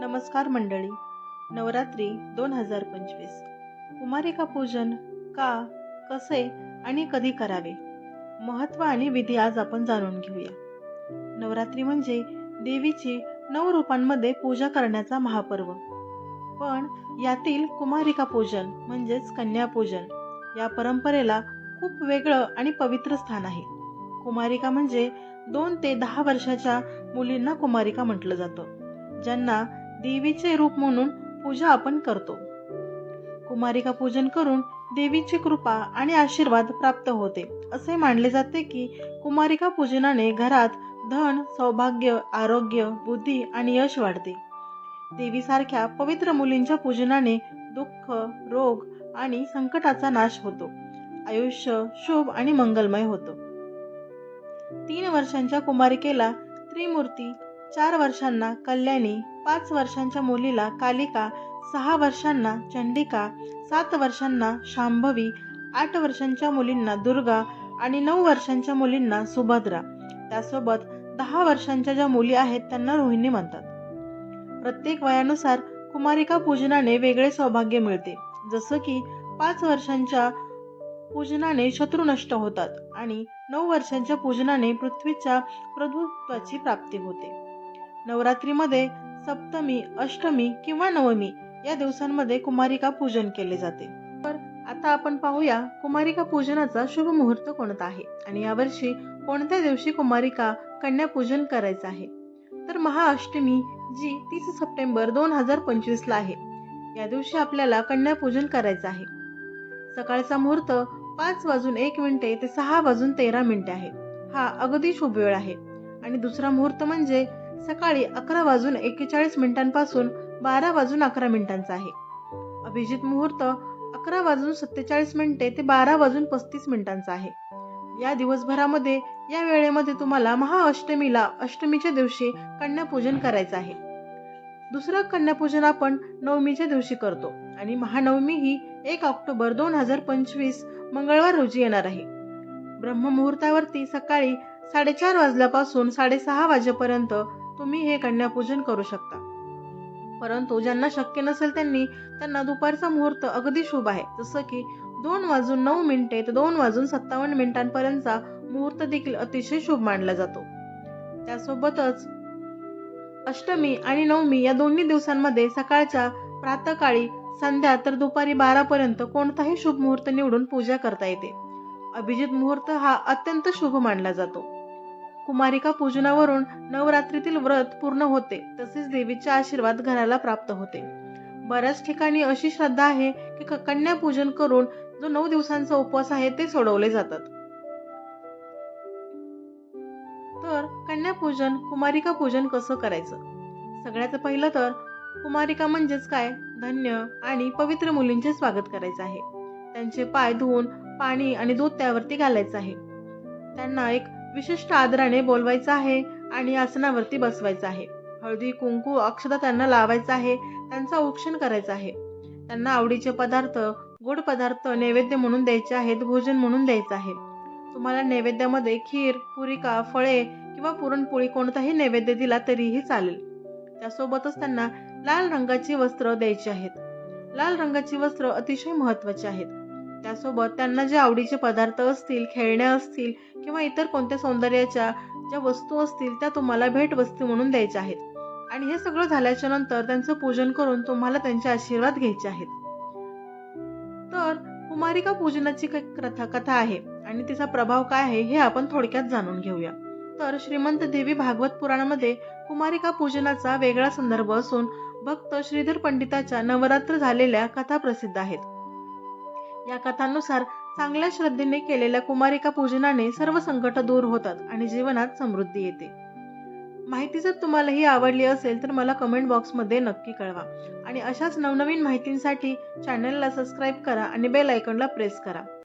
नमस्कार मंडळी. नवरात्री दोन हजार पंचवीस. कुमारिका पूजन का कसे आणि कधी करावे? महत्त्व आणि विधी आज आपण जाणून घेऊया. नवरात्री म्हणजे देवीची नऊ रूपांमध्ये पूजा करण्याचा महापर्व. पण यातील कुमारिका पूजन म्हणजेच कन्यापूजन या परंपरेला खूप वेगळं आणि पवित्र स्थान आहे. कुमारिका म्हणजे दोन ते दहा वर्षाच्या मुलींना कुमारिका म्हटलं जातं ज्यांना देवीचे रूप म्हणून पूजा आपण करतो. कुमारिका पूजन करून देवीची कृपा आणि आशीर्वाद प्राप्त होते. असे मानले जाते की कुमारिका पूजनाने घरात धन सौभाग्य आरोग्य बुद्धी आणि यश वाढते. देवीसारख्या पवित्र मुलींच्या पूजनाने दुःख रोग आणि संकटाचा नाश होतो. आयुष्य शुभ आणि मंगलमय होतं. तीन वर्षांच्या कुमारिकेला त्रिमूर्ती चार वर्षांना कल्याणी पाच वर्षांच्या मुलीला कालिका सहा वर्षांना चंडिका सात वर्षांना शांभवी आठ वर्षांच्या मुलींना दुर्गा आणि नऊ वर्षांच्या मुलींना सुभद्रा. त्यासोबत दहा वर्षांच्या ज्या मुली आहेत त्यांना रोहिणी म्हणतात. प्रत्येक वयानुसार कुमारिका पूजनाने वेगळे सौभाग्य मिळते. जसं की पाच वर्षांच्या पूजनाने शत्रू नष्ट होतात आणि नऊ वर्षांच्या पूजनाने पृथ्वीच्या प्रभुत्वाची प्राप्ती होते. नवरात्रीमध्ये सप्तमी अष्टमी किंवा नवमी या दिवसांमध्ये कुमारिका पूजन केले जाते. तर आता आपण पाहूया कुमारिका पूजनाचा शुभ मुहूर्त कोणता आहे आणि यावर्षी कोणत्या दिवशी कुमारिका कन्या पूजन करायचं आहे? तर महाअष्टमी जी तीस सप्टेंबर दोन हजार पंचवीस ला आहे. या दिवशी आपल्याला कन्या पूजन करायचं आहे. सकाळचा मुहूर्त पाच वाजून एक मिनिटे ते सहा वाजून तेरा मिनिटे आहे हा अगदी शुभ वेळ आहे. आणि दुसरा मुहूर्त म्हणजे सकाळी अकरा वाजून एक्केचाळीस मिनिटांपासून बारा वाजून अकरा मिनिटांचा आहे. अभिजित मुहूर्त अकरा वाजून सत्तेचाळीस मिनिटे ते बारा वाजून पस्तीस मिनिटांचा आहे. या दिवसभरामध्ये या वेळेमध्ये तुम्हाला महाअष्टमीला अष्टमीच्या दिवशी कन्यापूजन करायचं आहे. दुसरं कन्यापूजन आपण नवमीच्या दिवशी करतो. आणि महानवमी ही एक ऑक्टोबर दोन हजार पंचवीस मंगळवार रोजी येणार आहे. ब्रह्ममुहूर्तावरती सकाळी साडेचार वाजल्यापासून साडेसहा वाजेपर्यंत तुम्ही हे कन्यापूजन करू शकता. परंतु ज्यांना शक्य नसेल त्यांनी त्यांना दुपारचा मुहूर्त अगदी शुभ आहे. जसं की दोन वाजून नऊ मिनिटे ते दोन वाजून सत्तावन्न मिनिटांपर्यंतचा मुहूर्त देखील अतिशय शुभ मानला जातो. त्यासोबतच अष्टमी आणि नवमी या दोन्ही दिवसांमध्ये सकाळच्या प्रातकाळी संध्या तर दुपारी बारा पर्यंत कोणताही शुभ मुहूर्त निवडून पूजा करता येते. अभिजित मुहूर्त हा अत्यंत शुभ मानला जातो. कुमारिका पूजनावरून नवरात्रीतील व्रत पूर्ण होते तसेच देवीचे आशीर्वाद घराला प्राप्त होते. बऱ्याच ठिकाणी अशी श्रद्धा आहे की कन्या पूजन करून जो नऊ दिवसांचा उपवास आहे ते सोडवले जातात. तर कन्यापूजन कुमारिका पूजन कसं करायचं? सगळ्यात पहिलं तर कुमारिका म्हणजेच काय? धन्य आणि पवित्र मुलींचे स्वागत करायचं आहे. त्यांचे पाय धुवून पाणी आणि दूध त्यावरती घालायचं आहे. त्यांना एक विशिष्ट आदराने बोलवायचं आहे आणि आसनावरती बसवायचं आहे. हळदी कुंकू अक्षता त्यांना लावायचं आहे त्यांचा औक्षण करायचं आहे. त्यांना आवडीचे पदार्थ गोड पदार्थ नैवेद्य म्हणून द्यायचे आहेत भोजन म्हणून द्यायचं आहे. तुम्हाला नैवेद्यामध्ये खीर पुरिका फळे किंवा पुरणपोळी कोणताही नैवेद्य दिला तरीही चालेल. त्यासोबतच त्यांना लाल रंगाची वस्त्र द्यायची आहेत. लाल रंगाची वस्त्र अतिशय महत्वाची आहेत. त्यासोबत त्यांना जे आवडीचे पदार्थ असतील खेळण्या असतील किंवा इतर कोणत्या सौंदर्याच्या ज्या वस्तू असतील त्या तुम्हाला भेट वस्तू म्हणून द्यायच्या आहेत. आणि हे सगळं झाल्याच्यानंतर त्यांचं पूजन करून तुम्हाला त्यांचे आशीर्वाद घ्यायचे आहेत. तर कुमारिका पूजनाची कथा कथा आहे आणि तिचा प्रभाव काय आहे हे आपण थोडक्यात जाणून घेऊया. तर श्रीमंत देवी भागवत पुराणामध्ये कुमारिका पूजनाचा वेगळा संदर्भ असून भक्त श्रीधर पंडिताच्या नवरात्र झालेल्या कथा प्रसिद्ध आहेत. या कथांनुसार चांगल्या श्रद्धेने केलेल्या कुमारिका पूजनाने सर्व संकट दूर होतात आणि जीवनात समृद्धी येते. माहिती जर तुम्हाला ही आवडली असेल तर मला कमेंट बॉक्समध्ये नक्की कळवा. आणि अशाच नवनवीन माहितींसाठी चॅनलला सबस्क्राईब करा आणि बेल आयकॉनला प्रेस करा.